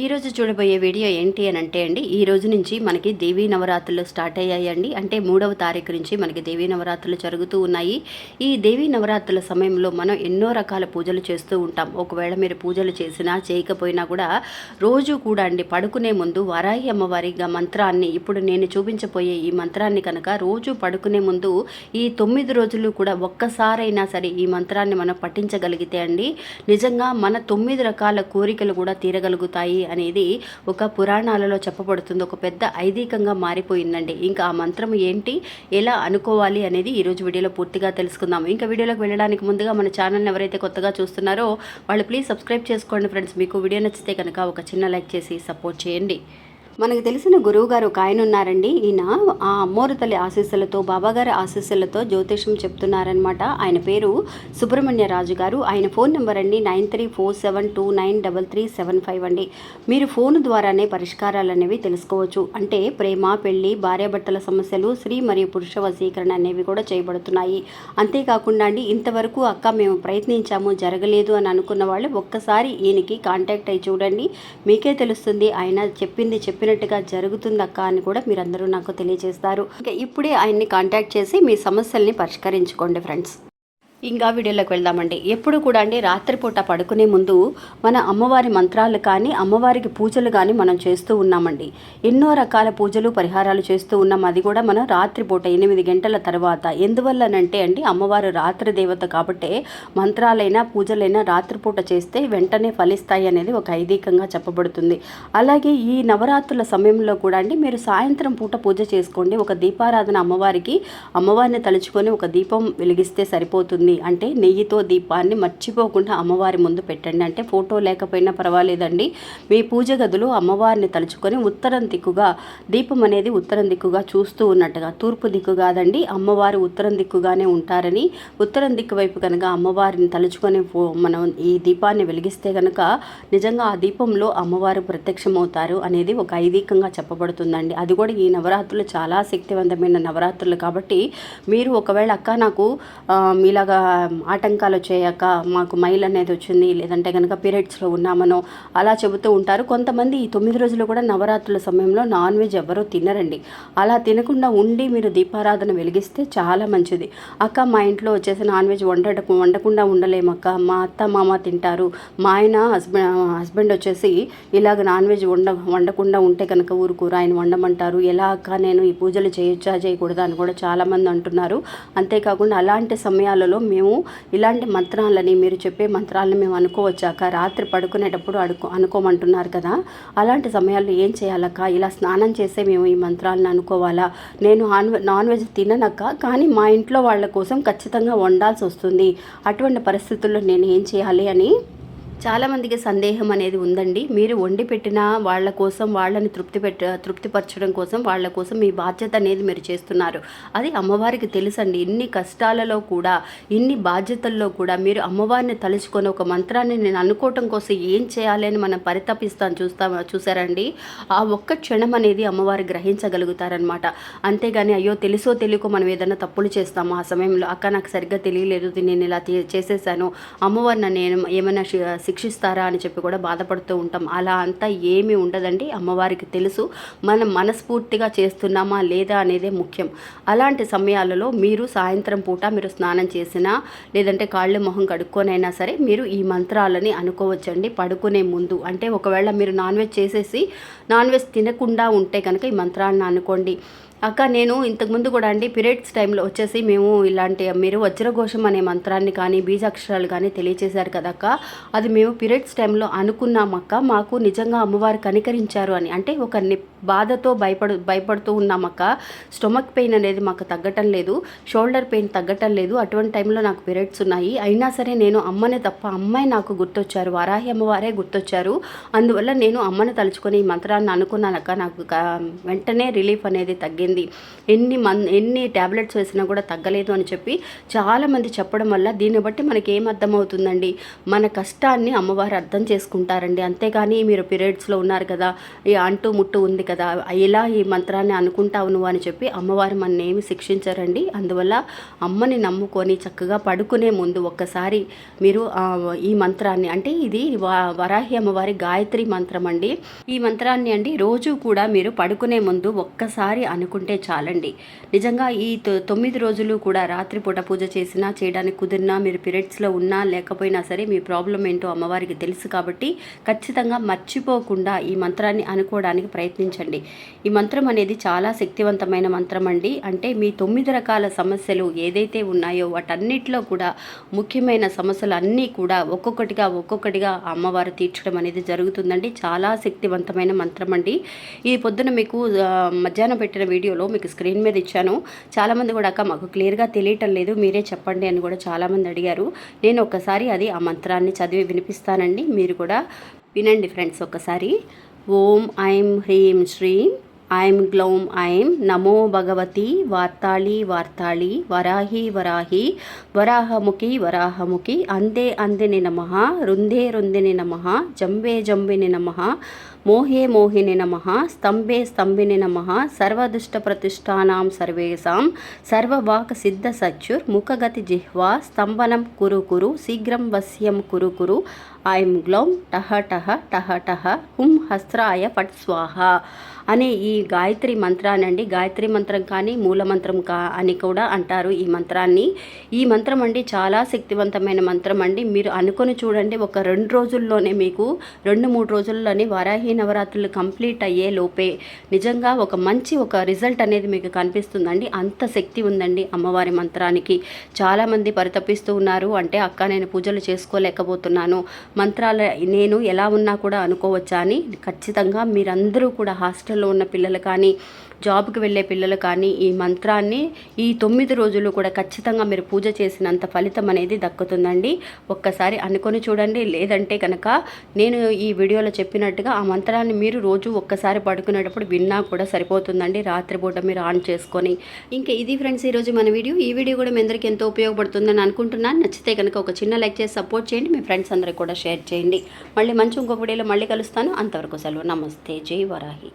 ఈ రోజు చూడబోయే వీడియో ఏంటి అని అంటే అండి ఈ రోజు నుంచి మనకి దేవీ నవరాత్రులు స్టార్ట్ అయ్యాయండి. అంటే మూడవ తారీఖు నుంచి మనకి దేవీ నవరాత్రులు జరుగుతూ ఉన్నాయి. ఈ దేవీ నవరాత్రుల సమయంలో మనం ఎన్నో రకాల పూజలు చేస్తూ ఉంటాం. ఒకవేళ మీరు పూజలు చేసినా చేయకపోయినా కూడా రోజు కూడా అండి పడుకునే ముందు వరాయి అమ్మవారి మంత్రాన్ని ఇప్పుడు నేను చూపించబోయే ఈ మంత్రాన్ని కనుక రోజు పడుకునే ముందు ఈ తొమ్మిది రోజులు కూడా ఒక్కసారైనా సరే ఈ మంత్రాన్ని మనం పఠించగలిగితే అండి నిజంగా మన తొమ్మిది రకాల కోరికలు కూడా తీరగలుగుతాయి అనేది ఒక పురాణాలలో చెప్పబడుతుంది. ఒక పెద్ద ఐదీకంగా మారిపోయిందండి. ఇంకా ఆ మంత్రం ఏంటి? ఎలా అనుకోవాలి అనేది ఈరోజు వీడియోలో పూర్తిగా తెలుసుకుందాం. ఇంకా వీడియోలోకి వెళ్ళడానికి ముందుగా మన ఛానల్ని ఎవరైతే కొత్తగా చూస్తున్నారో వాళ్ళు ప్లీజ్ సబ్స్క్రైబ్ చేసుకోండి ఫ్రెండ్స్. మీకు వీడియో నచ్చితే కనుక ఒక చిన్న లైక్ చేసి సపోర్ట్ చేయండి. మనకు తెలిసిన గురువు గారు ఒక ఆయన ఉన్నారండి. ఈయన ఆ అమ్మోరు తల్లి ఆశీస్సులతో బాబాగారి ఆశీస్సులతో జ్యోతిషం చెప్తున్నారనమాట ఆయన పేరు సుబ్రహ్మణ్య రాజు గారు. ఆయన ఫోన్ నెంబర్ అండి nine three four seven two nine double three seven five అండి. మీరు ఫోన్ ద్వారానే పరిష్కారాలు అనేవి తెలుసుకోవచ్చు. అంటే ప్రేమ పెళ్ళి భార్యాభర్తల సమస్యలు స్త్రీ మరియు పురుష వశీకరణ అనేవి కూడా చేయబడుతున్నాయి. అంతేకాకుండా అండి ఇంతవరకు అక్క మేము ప్రయత్నించాము జరగలేదు అని అనుకున్న వాళ్ళు ఒక్కసారి ఈయనకి కాంటాక్ట్ అయ్యి చూడండి. మీకే తెలుస్తుంది ఆయన చెప్పింది చెప్పినట్టుగా జరుగుతుంది అని కూడా మీరందరూ నాకు తెలియజేస్తారు. ఇంకా ఇప్పుడే ఆయన్ని కాంటాక్ట్ చేసి మీ సమస్యల్ని పరిష్కరించుకోండి ఫ్రెండ్స్. ఇంకా వీడియోలోకి వెళ్దామండి. ఎప్పుడు కూడా అండి రాత్రిపూట పడుకునే ముందు మన అమ్మవారి మంత్రాలు కానీ అమ్మవారికి పూజలు కానీ మనం చేస్తూ ఉన్నామండి. ఎన్నో రకాల పూజలు పరిహారాలు చేస్తూ ఉన్నాం. అది కూడా మనం రాత్రిపూట ఎనిమిది గంటల తర్వాత. ఎందువల్లనంటే అండి అమ్మవారు రాత్రి దేవత కాబట్టే మంత్రాలైనా పూజలైనా రాత్రిపూట చేస్తే వెంటనే ఫలిస్తాయి అనేది ఒక ఐదీకంగా చెప్పబడుతుంది. అలాగే ఈ నవరాత్రుల సమయంలో కూడా అండి మీరు సాయంత్రం పూట పూజ చేసుకోండి. ఒక దీపారాధన అమ్మవారికి అమ్మవారిని తలుచుకొని ఒక దీపం వెలిగిస్తే సరిపోతుంది. అంటే నెయ్యితో దీపాన్ని మర్చిపోకుండా అమ్మవారి ముందు పెట్టండి. అంటే ఫోటో లేకపోయినా పర్వాలేదండి. మీ పూజ గదిలో అమ్మవారిని తలుచుకొని ఉత్తరం దిక్కుగా దీపం అనేది ఉత్తరం దిక్కుగా చూస్తూ ఉన్నట్టుగా తూర్పు దిక్కు కాదండి అమ్మవారు ఉత్తరం దిక్కుగానే ఉంటారని ఉత్తరం దిక్కు వైపు కనుక అమ్మవారిని తలుచుకొని ఫో- మనం ఈ దీపాన్ని వెలిగిస్తే కనుక నిజంగా ఆ దీపంలో అమ్మవారు ప్రత్యక్షమవుతారు అనేది ఒక ఐదీకంగా చెప్పబడుతుందండి. అది కూడా ఈ నవరాత్రులు చాలా శక్తివంతమైన నవరాత్రులు కాబట్టి మీరు ఒకవేళ అక్క నాకు మీలాగా ఆటంకాలు వచ్చాయాక మాకు మైల్ అనేది వచ్చింది. లేదంటే కనుక పీరియడ్స్లో ఉన్నామనో అలా చెబుతూ ఉంటారు. కొంతమంది ఈ తొమ్మిది రోజులు కూడా నవరాత్రుల సమయంలో నాన్ వెజ్ ఎవరూ తినరండి. అలా తినకుండా ఉండి మీరు దీపారాధన వెలిగిస్తే చాలా మంచిది. అక్క మా ఇంట్లో వచ్చేసి నాన్ వెజ్ వండట వండకుండా ఉండలేమక్క. మా అత్త మామ తింటారు. మా ఆయన హస్బెండ్ హస్బెండ్ వచ్చేసి ఇలాగ నాన్ వెజ్ వండ వండకుండా ఉంటే కనుక ఊరుకూర ఆయన వండమంటారు. ఎలా అక్క నేను ఈ పూజలు చేయొచ్చా చేయకూడదా అని కూడా చాలామంది అంటున్నారు. అంతేకాకుండా అలాంటి సమయాలలో మేము ఇలాంటి మంత్రాలని మీరు చెప్పే మంత్రాలను మేము అనుకోవచ్చాక రాత్రి పడుకునేటప్పుడు అడుకో అనుకోమంటున్నారు కదా. అలాంటి సమయాల్లో ఏం చేయాలక్క? ఇలా స్నానం చేసే మేము ఈ మంత్రాలను అనుకోవాలా? నేను నాన్ నాన్ వెజ్ తిననక్క? కానీ మా ఇంట్లో వాళ్ళ కోసం ఖచ్చితంగా వండాల్సి వస్తుంది అటువంటి పరిస్థితుల్లో నేను ఏం చేయాలి అని చాలామందికి సందేహం అనేది ఉందండి. మీరు వండి పెట్టిన వాళ్ళ కోసం వాళ్ళని తృప్తి పెట్ట తృప్తిపరచడం కోసం వాళ్ళ కోసం మీ బాధ్యత అనేది మీరు చేస్తున్నారు. అది అమ్మవారికి తెలుసండి. ఇన్ని కష్టాలలో కూడా ఇన్ని బాధ్యతల్లో కూడా మీరు అమ్మవారిని తలుచుకొని ఒక మంత్రాన్ని నేను అనుకోవటం కోసం ఏం చేయాలి అని మనం పరితపిస్తాను చూస్తా చూసారండి ఆ ఒక్క క్షణం అనేది అమ్మవారు గ్రహించగలుగుతారనమాట అంతేగాని అయ్యో తెలుసో తెలియకో మనం ఏదైనా తప్పులు చేస్తాము? ఆ సమయంలో అక్క నాకు సరిగ్గా తెలియలేదు నేను ఇలా చేసేసాను. అమ్మవారిని నేను ఏమైనా శిక్షిస్తారా అని చెప్పి కూడా బాధపడుతూ ఉంటాం. అలా అంతా ఏమీ ఉండదండి. అమ్మవారికి తెలుసు మనం మనస్ఫూర్తిగా చేస్తున్నామా లేదా అనేదే ముఖ్యం. అలాంటి సమయాలలో మీరు సాయంత్రం పూట మీరు స్నానం చేసినా లేదంటే కాళ్ళు మొహం కడుక్కొనైనా సరే మీరు ఈ మంత్రాలని అనుకోవచ్చండి. పడుకునే ముందు. అంటే ఒకవేళ మీరు నాన్ వెజ్ చేసేసి నాన్ వెజ్ తినకుండా ఉంటే కనుక ఈ మంత్రాలను అనుకోండి. అక్క నేను ఇంతకుముందు కూడా అండి పీరియడ్స్ టైంలో వచ్చేసి మేము ఇలాంటి మీరు వజ్రఘోషం అనే మంత్రాన్ని కానీ బీజాక్షరాలు కానీ తెలియచేశారు కదక్క అది మేము పీరియడ్స్ టైంలో అనుకున్నామక్క మాకు నిజంగా అమ్మవారు కనికరించారు అని. అంటే ఒక ని బాధతో భయపడు భయపడుతూ ఉన్నామక్క స్టొమక్ పెయిన్ అనేది మాకు తగ్గటం లేదు. షోల్డర్ పెయిన్ తగ్గటం లేదు. అటువంటి టైంలో నాకు పీరియడ్స్ ఉన్నాయి. అయినా సరే నేను అమ్మనే తప్ప అమ్మాయి నాకు గుర్తొచ్చారు. వారాహి అమ్మవారే గుర్తొచ్చారు. అందువల్ల నేను అమ్మని తలుచుకొని ఈ మంత్రాన్ని అనుకున్నానక్క నాకు వెంటనే రిలీఫ్ అనేది తగ్గింది తగ్గింది ఎన్ని మన్ ఎన్ని ట్యాబ్లెట్స్ వేసినా కూడా తగ్గలేదు అని చెప్పి చాలామంది చెప్పడం వల్ల దీన్ని బట్టి మనకి ఏం అర్థమవుతుందండి? మన కష్టాన్ని అమ్మవారు అర్థం చేసుకుంటారండి. అంతేగాని మీరు పీరియడ్స్లో ఉన్నారు కదా ఈ అంటూ ముట్టు ఉంది కదా ఇలా ఈ మంత్రాన్ని అనుకుంటావు నువ్వు అని చెప్పి అమ్మవారు మన ఏమి శిక్షించారండి. అందువల్ల అమ్మని నమ్ముకొని చక్కగా పడుకునే ముందు ఒక్కసారి మీరు ఈ మంత్రాన్ని అంటే ఇది వరాహి అమ్మవారి గాయత్రి మంత్రం అండి. ఈ మంత్రాన్ని అండి రోజు కూడా మీరు పడుకునే ముందు ఒక్కసారి అనుకుంటే చాలండి. నిజంగా ఈ తొ- తొమ్మిది రోజులు కూడా రాత్రిపూట పూజ చేసినా చేయడానికి కుదిరినా మీరు పీరియడ్స్లో ఉన్నా లేకపోయినా సరే మీ ప్రాబ్లం ఏంటో అమ్మవారికి తెలుసు కాబట్టి ఖచ్చితంగా మర్చిపోకుండా ఈ మంత్రాన్ని అనుకోవడానికి ప్రయత్నించండి. ఈ మంత్రం అనేది చాలా శక్తివంతమైన మంత్రం అండి. అంటే మీ తొమ్మిది రకాల సమస్యలు ఏదైతే ఉన్నాయో వాటన్నిటిలో కూడా ముఖ్యమైన సమస్యలు అన్నీ కూడా ఒక్కొక్కటిగా ఒక్కొక్కటిగా అమ్మవారు తీర్చడం అనేది జరుగుతుందండి. చాలా శక్తివంతమైన మంత్రం అండి. ఈ పొద్దున మీకు మధ్యాహ్నం పెట్టిన వీడియోలో మీకు స్క్రీన్ మీద ఇచ్చాను. చాలామంది కూడా అక్క మాకు క్లియర్గా తెలియటం లేదు మీరే చెప్పండి అని కూడా చాలామంది అడిగారు. నేను ఒక్కసారి అది ఆ మంత్రాన్ని చదివి వినిపిస్తానండి. మీరు కూడా వినండి ఫ్రెండ్స్ ఒకసారి ఓం ఐం హ్రీం శ్రీం ఐం గ్లౌం ఐం నమో భగవతి వార్తాళి వార్తాళి వరాహి వరాహి వరాహముఖి వరాహముఖి. అందే అందిని నమ రుందే రుందిని నమ జంబే జంబిని నమ మోహే మోహిని నమ స్తంభే స్తంభిని నమ సర్వదుష్ట ప్రతిష్టానాం సర్వేషాం సర్వవాక్ సిద్ధ సచ్యుర్ ముఖగతి జిహ్వా స్తంభనం కురు కురు శీఘ్రం వశ్యం కురు కురు ఐం గ్లౌం టహ టహ టహ టహ హుం హస్రాయ ఫట్ స్వాహ అనే ఈ గాయత్రి మంత్రాన్ని అండి గాయత్రి మంత్రం కానీ మూల మంత్రం కా అని కూడా అంటారు ఈ మంత్రాన్ని. ఈ మంత్రం అండి చాలా శక్తివంతమైన మంత్రం అండి. మీరు అనుకొని చూడండి ఒక రెండు రోజుల్లోనే మీకు రెండు మూడు రోజుల్లోనే వరాహి నవరాత్రులు కంప్లీట్ అయ్యే లోపే నిజంగా ఒక మంచి ఒక రిజల్ట్ అనేది మీకు కనిపిస్తుందండి. అంత శక్తి ఉందండి అమ్మవారి మంత్రానికి. చాలామంది పరితపిస్తూ ఉన్నారు. అంటే అక్క నేను పూజలు చేసుకోలేకపోతున్నాను. మంత్రాలు నేను ఎలా ఉన్నా కూడా అనుకోవచ్చా అని. ఖచ్చితంగా మీరందరూ కూడా హాస్టల్లో ఉన్న పిల్లలు కానీ జాబ్కి వెళ్ళే పిల్లలు కానీ ఈ మంత్రాన్ని ఈ తొమ్మిది రోజులు కూడా ఖచ్చితంగా మీరు పూజ చేసినంత ఫలితం అనేది దక్కుతుందండి. ఒక్కసారి అనుకొని చూడండి. లేదంటే కనుక నేను ఈ వీడియోలో చెప్పినట్టుగా ఆ మంత్రాన్ని మీరు రోజు ఒక్కసారి పడుకునేటప్పుడు విన్నా కూడా సరిపోతుందండి. రాత్రిపూట మీరు ఆన్ చేసుకొని. ఇంకా ఇది ఫ్రెండ్స్ ఈరోజు మన వీడియో. ఈ వీడియో కూడా మీ అందరికీ ఎంతో ఉపయోగపడుతుందని అనుకుంటున్నాను. నచ్చితే కనుక ఒక చిన్న లైక్ చేసి సపోర్ట్ చేయండి. మీ ఫ్రెండ్స్ అందరికి కూడా షేర్ చేయండి. మళ్ళీ మంచి ఇంకొక వీడియోలో మళ్ళీ కలుస్తాను. అంతవరకు సెలవు. నమస్తే. జై వరాహి.